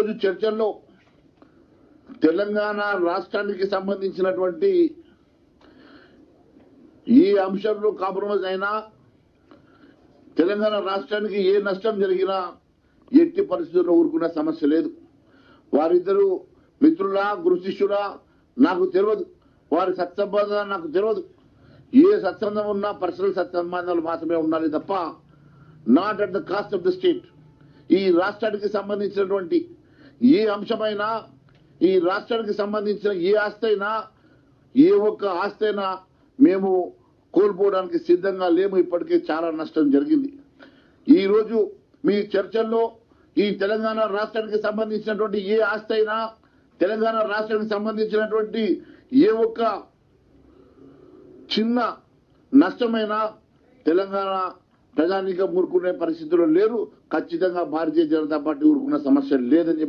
ఈరోజు చర్చల్లో తెలంగాణ రాష్ట్రానికి సంబంధించినటువంటి ఏ అంశంలో కాంప్రమైజ్ అయినా తెలంగాణ రాష్ట్రానికి ఏ నష్టం జరిగినా ఎట్టి పరిస్థితుల్లో ఊరుకున్న సమస్య లేదు. వారిద్దరు మిత్రులా గురుశిష్యులా నాకు తెలియదు. వారి సత్సంబంధాలు నాకు తెలియదు. ఏ సత్సంగం ఉన్నా పర్సనల్ సత్సంబంధాలు మాత్రమే ఉండాలి తప్ప not at the cost of the state ఈ రాష్ట్రానికి సంబంధించినటువంటి ఏ అంశమైనా ఈ రాష్ట్రానికి సంబంధించిన ఏ ఆస్తి అయినా ఏ ఒక్క ఆస్తి అయినా మేము కోల్పోవడానికి సిద్ధంగా లేము. ఇప్పటికే చాలా నష్టం జరిగింది. ఈరోజు మీ చర్చల్లో ఈ తెలంగాణ రాష్ట్రానికి సంబంధించినటువంటి ఏ ఆస్తి అయినా తెలంగాణ రాష్ట్రానికి సంబంధించినటువంటి ఏ ఒక్క చిన్న నష్టమైన తెలంగాణ ప్రజానీకం ఊరుకునే పరిస్థితుల్లో లేరు. ఖచ్చితంగా భారతీయ జనతా పార్టీ ఊరుకున్న సమస్య లేదని చెప్పి